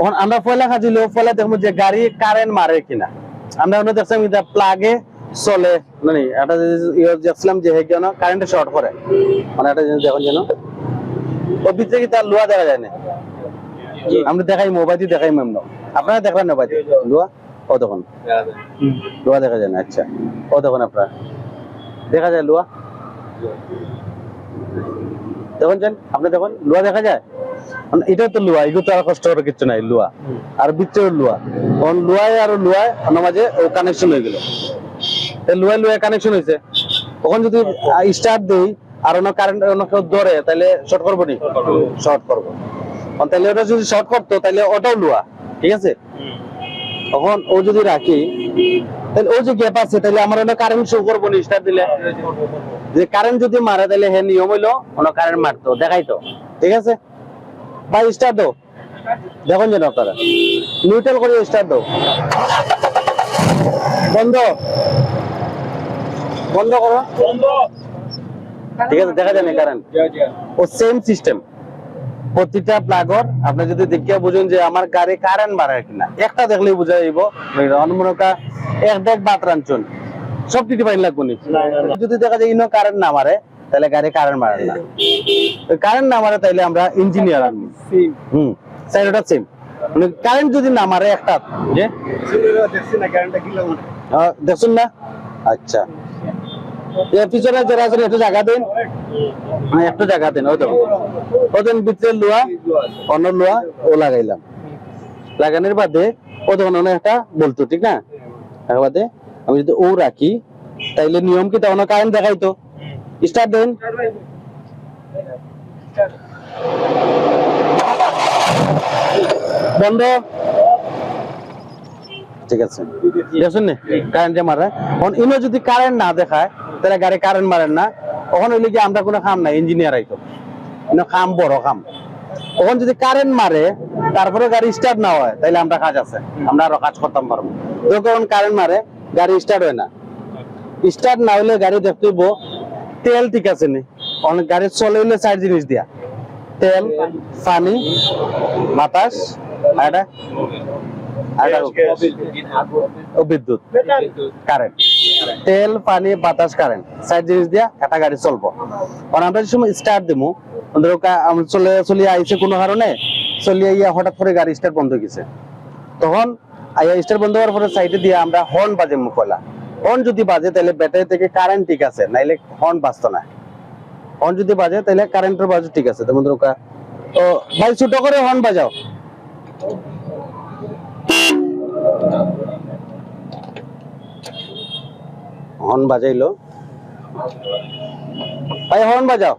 এখন আমরা পয়লা খাজিল পয়লা দেখব যে গাড়ি কারেন্ট মারে কিনা। আমরা ওখানে দেখছিলাম এটা প্লাগে চলে মানে একটা ইয়ে দেখছিলাম যে হে কেন কারেন্টে শর্ট করে মানে একটা জিনিস দেখুন যেন। ও ভিতরে কি তার লোহা দেখা যায় না? আমরা দেখাই মোবাইল দেখাই ম্যাম আপনারা দেখলেন না মোবাইল লোহা ও দেখুন। লোহা দেখা যায় না আচ্ছা। ও দেখুন আপনারা। দেখা যায় লোহা দেখুন যান আপনি দেখুন লোহা দেখা যায়? মানে এটাও তো লোহা এগুলো তো আর কষ্ট করে কিছু নাই লোহা আর ভিতরে লোহা কারণ লোহায় আর ওনার মাঝে ও কানেকশন হয়ে গেল। লোহায় লোহায় কানেকশন হয়েছে। তখন যদি স্টার্ট দিই আর ওনার কারেন্ট ওনার কেউ ধরে তাহলে শর্ট করব নি? শর্ট করব। তাহলে ওটা যদি শর্ট করতো তাহলে ওটাও লোহা ঠিক আছে? তখন ও যদি রাখি তাহলে ও যে গ্যাপ আছে তাহলে আমার ওটা কারেন্ট শো করব নি স্টার্ট দিলে? যে কারেন্ট যদি মারে তাহলে হে নিয়ম হইল ওনা কারেন্ট মারতো দেখাইতো ঠিক আছে? ভাই স্টার্ট দাও। দেখুন যেন আপনারা। নিউট্রাল করে স্টার্ট দাও। বন্ধ। বন্ধ করো। ঠিক আছে দেখা যায় না কারেন্ট ও সেম সিস্টেম প্রতিটা প্লাগর আপনি যদি দেখে বুঝুন যে আমার গাড়ি কারেন্ট মারে কিনা। একটা দেখলেই বুঝা যাইব। অনুমনকা এক দেখ বাত রাঞ্চন। সব টিটি পাইন লাগবো যদি দেখা যায় ইনো কারেন্ট না মারে তাহলে গাড়ি কারেন্ট মারে না। কারেন্ট না মারে তাইলে আমরা ইঞ্জিনিয়ার আনব। হুম সাইডটা সেম মানে কারেন্ট যদি না মারে একটা যে? দেখুন না। আচ্ছা। পিছনে যারা আছে একটু জায়গা দিন। হ্যাঁ একটু জায়গা দিন ওই তো ওদের ভিতরে লোয়া অন্য লোয়া ও লাগাইলাম। লাগানোর বাদে ও তখন অনেক একটা বলতো ঠিক না? বাদে আমি যদি ও রাখি তাইলে নিয়ম কি তখন কারেন্ট দেখাইতো? স্টার্ট দেন। বন্ধ। ঠিক আছে। দেখুন নি? কারেন্ট যে মারে। এখন ইনো যদি কারেন্ট না দেখায়, তাহলে গাড়ি কারেন্ট মারেন না। ওখানে হইলে আমরা কোনো কাম নাই ইঞ্জিনিয়ার আইতো। ইনো কাম বড় কাম ওখানে যদি কারেন্ট মারে, তারপরে গাড়ি স্টার্ট না হয়, তাহলে আমরা কাজ আছে। আমরা আরও কাজ করতাম পারব। যখন কারেন্ট মারে, গাড়ি স্টার্ট হয় না। স্টার্ট না হলে গাড়ি দেখতে হইবো তেল ঠিক আছে নি? অনেক গাড়ি চলে হইলে চার জিনিস দিয়া। তেল পানি বাতাস এটা বিদ্যুৎ। কারেন্ট। তেল পানি বাতাস কারেন্ট। চার জিনিস দিয়া একটা গাড়ি চলবো। আমরা সময় স্টার্ট দিমু ধরো আমরা চলে চলে আইছে কোনো কারণে চলিয়ে ইয়া হঠাৎ করে গাড়ি স্টার্ট বন্ধ হয়ে গেছে। তখন আইয়া স্টার্ট বন্ধ হওয়ার পরে সাইডে দিয়ে আমরা হর্ন বাজে মুখ হর্ন যদি বাজে, তাহলে ব্যাটারি থেকে কারেন্ট ঠিক আছে, নাইলে হর্ন বাজতো না। হর্ন যদি বাজে, তাহলে কারেন্টের বাজু ঠিক আছে। তেমন ধরো কা- তো ভাই, ছোট করে হর্ন বাজাও। হর্ন বাজাইলো। ভাই হর্ন বাজাও।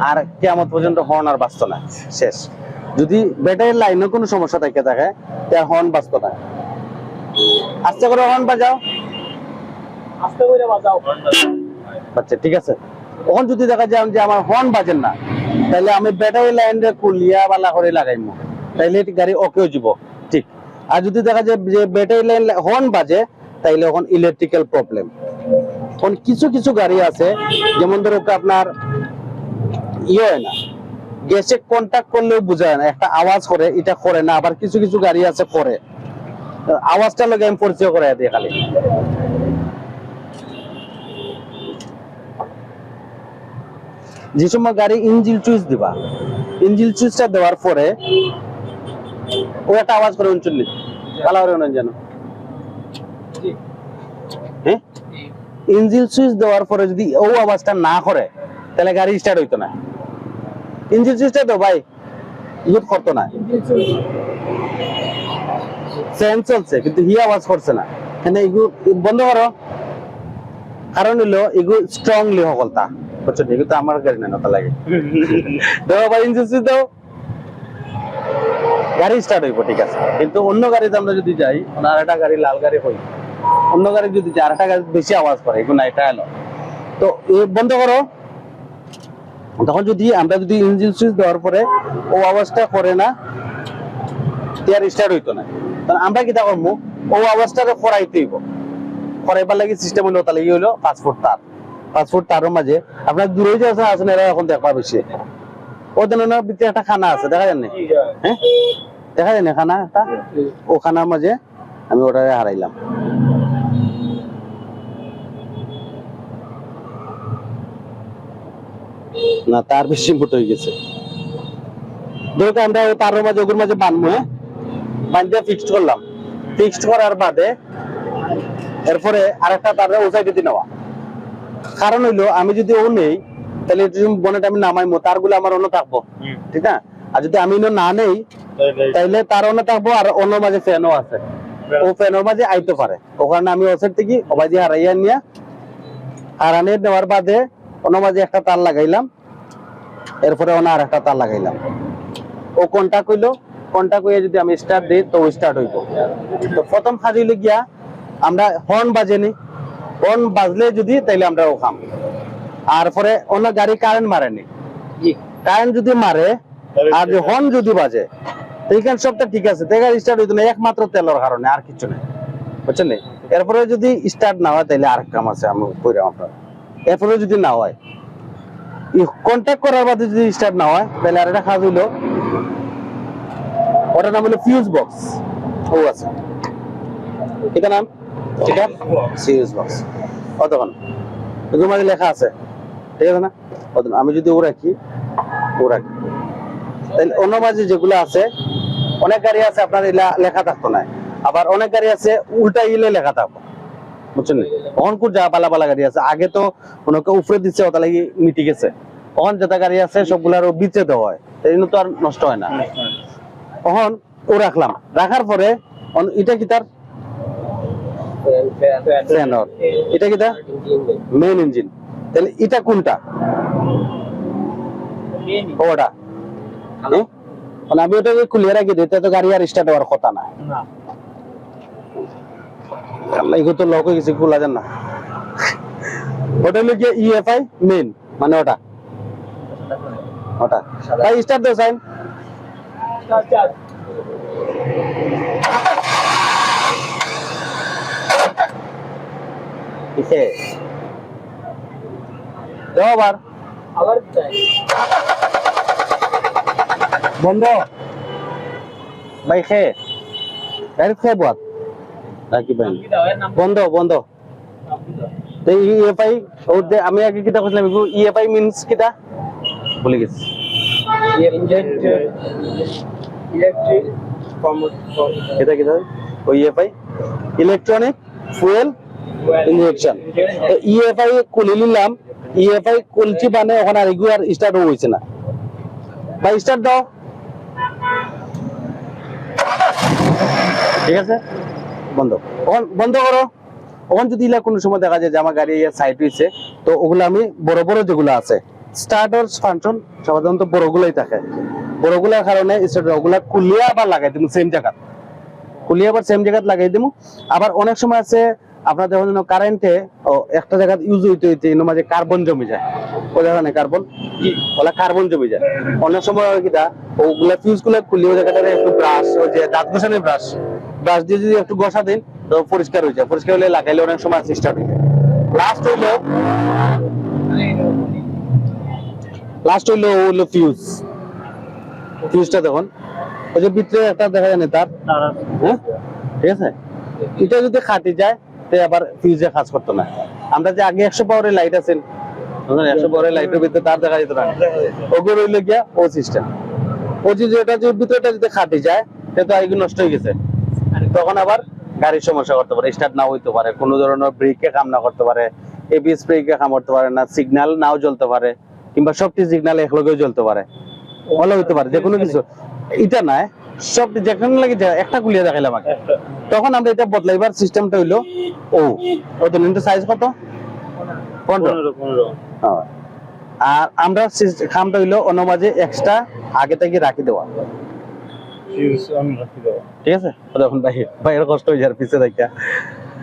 আর কেমন পর্যন্ত হর্ন আর বাঁচতো না। শেষ। যদি ব্যাটারির লাইনে কোনো সমস্যা থাকে থাকে তাহলে হর্ন বাঁচতো না। আস্তে করে হর্ন বাজাও। আস্তে করে বাজাও। আচ্ছা ঠিক আছে। তখন যদি দেখা যায় যে আমার হর্ন বাজেন না তাহলে আমি ব্যাটারি লাইন রে কুলিয়া বালা করে লাগাইমু। তাইলে গাড়ি ওকেও যাব ঠিক। আর যদি দেখা যায় যে ব্যাটারি লাইন হর্ন বাজে তাইলে এখন ইলেকট্রিক্যাল প্রবলেম এখন কিছু কিছু গাড়ি আছে যেমন ধরো আপনার ইয়ে হয় না গ্যাসে কন্ট্যাক্ট করলেও বোঝায় না একটা আওয়াজ করে এটা করে না আবার কিছু কিছু গাড়ি আছে করে। আওয়াজটা লোক আমি পরিচয় করে দিই খালি। যে সময় গাড়ি ইঞ্জিল চুইস দিবা, ইঞ্জিল চুইসটা দেওয়ার পরে ও একটা আওয়াজ করে উনচল্লিশ। ভালো করে যেন। হ্যাঁ? ইঞ্জিল সুইচ দেওয়ার পরে যদি ও আওয়াজটা না করে, তাহলে গাড়ি স্টার্ট হইতো না। ইঞ্জিল সুইচটা তো ভাই, ইউজ করতো না। ফ্যান চলছে কিন্তু হি আওয়াজ করছে না। এখানে এগুলো বন্ধ করো। কারণ হলো এগুলো স্ট্রংলি সকলতা বুঝছ এগুলো তো আমার গাড়ি না নতা লাগে। দাও ভাই ইঞ্জিল দাও। গাড়ি স্টার্ট হইব ঠিক আছে। কিন্তু অন্য গাড়িতে আমরা যদি যাই আর একটা গাড়ি লাল গাড়ি হই অন্য গাড়ি যদি যাই আর একটা গাড়ি বেশি আওয়াজ করে এগুলো না এটা এলো তো এ বন্ধ করো। তখন যদি আমরা যদি ইঞ্জিন সুইচ দেওয়ার পরে ও আওয়াজটা করে না টিয়ার স্টার্ট হইতো না। তখন আমরা কি করব ও আওয়াজটাকে করাইতে হইব। করাইবার লাগি সিস্টেম হইল, তাহলে ই হইল ফুট তার। ফুট তারের মাঝে। আপনার দূরে যে আছে আসেন এরা এখন দেখবা বেশি। ওদের ওনার ভিতরে একটা খানা আছে, দেখা যায়নি হ্যাঁ? দেখা যায় না খানা একটা? ও খানার মাঝে আমি ওটারে হারাইলাম। না, তার বেশি ফুট হয়ে গেছে। ধরো আমরা তারের মাঝে, ওগুর মাঝে বানবো হ্যাঁ? বান্ধে ফিক্সড করলাম। ফিক্সড করার বাদে এরপরে আরেকটা তারে দিয়ে নেওয়া। কারণ হইল আমি যদি ও নেই তাহলে বনেট আমি নামাইমো তারগুলো আমার অন্য থাকব। ঠিক না? আর যদি আমি না নেই তাইলে তার অন্য থাকব আর অন্য মাঝে ফ্যানও আছে। ও ফ্যানের মাঝে আইতে পারে। ওখানে আমি ওসের থেকে অবাজি হারাইয়া নিয়া হারানিয়ে নেওয়ার বাদে অন্য মাঝে একটা তার লাগাইলাম। এরপরে অন্য আর একটা তার লাগাইলাম। ও কোনটা কইলো? কোনটা কইয়া যদি আমি স্টার্ট দিই তো স্টার্ট হইব। তো প্রথম গিয়া আমরা হর্ন বাজেনি হর্ন বাজলে যদি তাইলে আমরা ও খাম আর পরে অন্য গাড়ি কারেন্ট মারেনি কারেন্ট যদি মারে আর যে হর্ন যদি বাজে এইখানে সবটা ঠিক আছে। তো গাড়ি স্টার্ট হইতো না একমাত্র তেলের কারণে আর কিছু নেই। বুঝছেন নি? এরপরে যদি স্টার্ট না হয় তাইলে আরেক কাম আছে আমি কইরাম আপনার এরপরে যদি না হয় কন্ট্যাক্ট করার বাদে যদি স্টার্ট না হয় তাহলে আর একটা কাজ হইল। ওটার নাম হলো ফিউজ বক্স ও আছে এটা নাম? এটা? ফিউজ বক্স কতক্ষণ এগুলোর মাঝে লেখা আছে। ঠিক আছে না? আমি যদি ও রাখি ও রাখি তাহলে অন্য মাঝে যেগুলো আছে, অনেক গাড়ি আছে আপনার লেখা থাকতো না। আবার অনেক গাড়ি আছে উল্টা ইলে লেখা থাকব বুঝছেন? অনকুর যা পালা পালা গাড়ি আছে, আগে তো ওনাকে উপরে দিচ্ছে ওটা লাগি মিটি গেছে? অহন যেটা গাড়ি আছে সবগুলার বিচে দেওয়া হয়। এই তো আর নষ্ট হয় না। তখন ও রাখলাম। রাখার পরে এটা কি তার? এটা কি তার? মেইন ইঞ্জিন তাহলে এটা কোনটা? ওটা? মানে আমি ওটাকে খুলিয়ে রাখি দিই তো গাড়ি আর স্টার্ট হওয়ার কথা না। আল্লাহ এগুলো তো লক হয়ে গেছে খোলা যান না। ওটা হলো গিয়ে ইএফআই মেইন মানে ওটা। ওটা ভাই স্টার্ট দাও সাইন। কিসে আবার আবার বন্ধ। ভাই খে গাড়ি খে বাদ রাখি ভাই। বন্ধ বন্ধ। তো ইএফআই আমি আগে কিটা কইছিলাম ইএফআই মিন্স কিটা ভুলে গেছি। ইলেকট্রিক এটা কিটা ওই EFI electronic fuel injection EFI খুলে নিলাম ইএফআই খুলছি মানে ওখানে আর এগুলো স্টার্ট না। ভাই স্টার্ট দাও। ঠিক আছে? বন্ধ। ওখান বন্ধ করো। ওখান যদি ইলা কোনো সময় দেখা যায় যে আমার গাড়ি সাইড হয়েছে তো ওগুলো আমি বড় বড় যেগুলো আছে স্টার্টার ফাংশন সাধারণত বড়গুলোই থাকে। বড়গুলোর কারণে ওগুলা খুলিয়ে আবার লাগাই দিব সেম জায়গা খুলিয়ে আবার সেম জায়গায় লাগাই দিব আবার অনেক সময় আছে, আপনার যখন কারেন্টে একটা জায়গা ইউজ হইতে হইতে মাঝে কার্বন জমে যায়। ও জায়গা কার্বন ওলা কার্বন জমে যায়। অনেক সময় কিটা ওগুলা ফিউজগুলা খুলে ওই একটু ব্রাশ ওই যে দাঁত ঘষানোর ব্রাশ ব্রাশ দিয়ে যদি একটু ঘষা দিন, তো পরিষ্কার হয়ে যায়। পরিষ্কার হলে লাগাইলে অনেক সময় স্টার্ট হয়ে যায়। লাস্ট হইল লাস্ট হইল ও হইল ফিউজ ফিউজটা দেখুন। ওই যে ভিতরে একটা দেখা যায় তার? হ্যাঁ? ঠিক আছে? এটা যদি খাটি যায়, তে আবার ফিউজে কাজ করতো না। আমরা যে আগে একশো পাওয়ারের লাইট আছেন তখন আবার গাড়ির সমস্যা করতে পারে স্টার্ট নাও হইতে পারে, কোনো ধরনের কাম না করতে পারে কাম করতে পারে না সিগন্যাল নাও জ্বলতে পারে, কিংবা সবটি সিগন্যাল একলগেও জ্বলতে পারে। ভালো হইতে পারে যে কোনো কিছু। এটা নয় সব যেখানে লাগে একটা গুলিয়ে দেখাইলাম আগে। তখন আমরা এটা বদলাইবার সিস্টেমটা হইল ও ওদের সাইজ কত? পনেরো। হ্যাঁ। আর আমরা খামটা হইল অন্য মাঝে এক্সট্রা আগে থেকে রাখি দেওয়া। ঠিক আছে? ও দেখুন বাইরে বাইরে কষ্ট হয়ে যায় পিছে দেখা।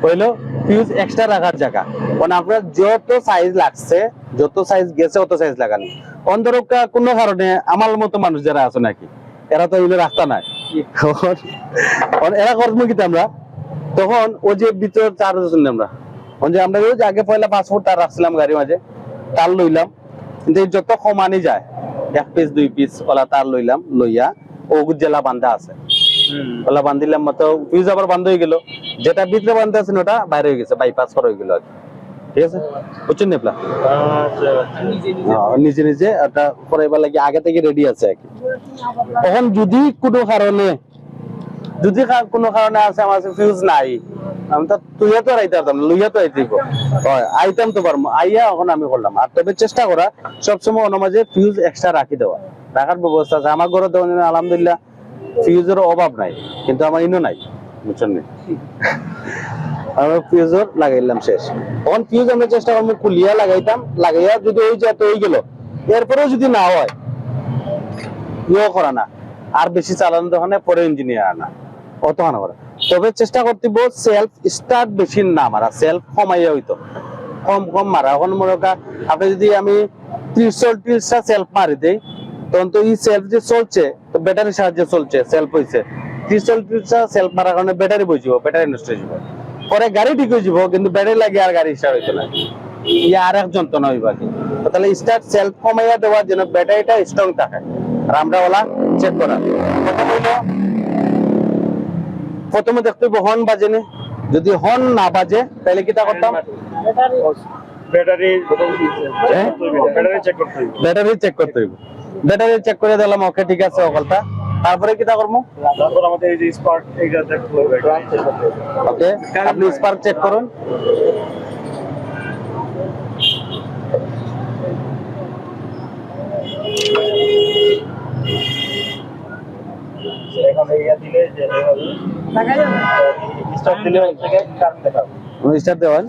হইল ফিউজ এক্সট্রা রাখার জায়গা। মানে আপনার যত সাইজ লাগছে যত সাইজ গেছে অত সাইজ লাগানি। অন্তরকা কোনো কারণে আমার মতো মানুষ যারা আছে নাকি? এরা তো এগুলো রাখতা নাই। এরা করব কি আমরা। তখন ওই যে ভিতর চার জন আমরা। যে আমরা ওই যে আগে পয়লা পাসপোর্ট তার রাখছিলাম গাড়ির মাঝে তার লইলাম। কিন্তু যত কমানি যায় এক পিস দুই পিস ওলা তার লইলাম লইয়া ও জেলা বান্ধা আছে। ওলা বান্ধিলাম মতো ফিউজ আবার বন্ধ হয়ে গেল। যেটা ভিতরে বান্ধা আছে ওটা বাইরে হয়ে গেছে বাইপাস করা হয়ে গেল আর কি। ঠিক আছে? বুঝছেন নেপলা নিজে নিজে হ্যাঁ, নিজে নিজে একটা পরে এবার লাগে আগে থেকে রেডি আছে আর কি। এখন যদি কোনো কারণে যদি কোনো কারণে আছে আমার ফিউজ নাই আমি তো তুইয়া তো আইতে পারতাম লইয়া তো আইতে হয় আইতাম তো পারব আইয়া এখন আমি করলাম। আর তবে চেষ্টা করা সবসময় মাঝে ফিউজ এক্সট্রা রাখি দেওয়া। রাখার ব্যবস্থা আছে। আমার ঘরে তো আলহামদুলিল্লাহ ফিউজের অভাব নাই কিন্তু আমার ইনো নাই বুঝছেন নি? আমরা ফিউজর লাগাইলাম শেষ। তখন ফিউজ আমরা চেষ্টা করব কুলিয়া লাগাইতাম, লাগাইয়া যদি ওই হয়ে গেল, এরপরেও যদি না হয় ইয়েও করা না। আর বেশি চালানো দোকানে পরে ইঞ্জিনিয়ার আনা। অত হানা করা তবে চেষ্টা করতে সেলফ স্টার্ট বেশি না মারা সেলফ কমাইয়া হইতো। কম কম মারা। এখন মনে আপনি যদি আমি ত্রিশ চল্লিশটা সেলফ মারি দেই, তখন তো এই সেলফ যে চলছে, তো ব্যাটারি সাহায্যে চলছে সেলফ হইছে। ত্রিশ চল্লিশটা সেলফ মারার কারণে ব্যাটারি বইছিব ব্যাটারি নষ্ট হয়ে যাব। পরে গাড়ি ঠিক হয়ে যাব কিন্তু ব্যাটারি লাগে আর গাড়ি স্টার্ট হইতো না। ইয়ে আর এক যন্ত্রণা হইবা তাহলে স্টার্ট সেলফ কমাইয়া দেওয়ার জন্য ব্যাটারিটা স্ট্রং থাকে। আর আমরা ওলা চেক করা। প্রথম হইল প্রথমে দেখতে হইব হর্ন বাজে নি যদি হর্ন না বাজে তাহলে কিটা করতাম? ব্যাটারি হ্যাঁ? ব্যাটারি চেক করতে হবে ব্যাটারি চেক করতে হইব। ব্যাটারি চেক করে দিলাম ওকে ঠিক আছে অকলটা তারপরে কিটা করব? তারপর আমাদের এই যে স্পার্ক এইটা চেক করতে হবে ওকে আপনি স্পার্ক চেক করুন। এখানে দিলে যে দেখা যাবে। স্টার্ট দিলে থেকে কারেন্ট দেখাবে স্টার্ট দেওয়ান?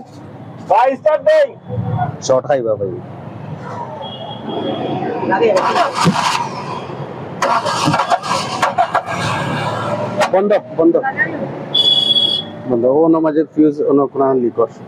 ভাই স্টার্ট দেই। শর্ট খাইবা ভাই। বন্ধ বন্ধ বন্ধ ও মাঝে ফিউজ অন্য কোনো লিক করছে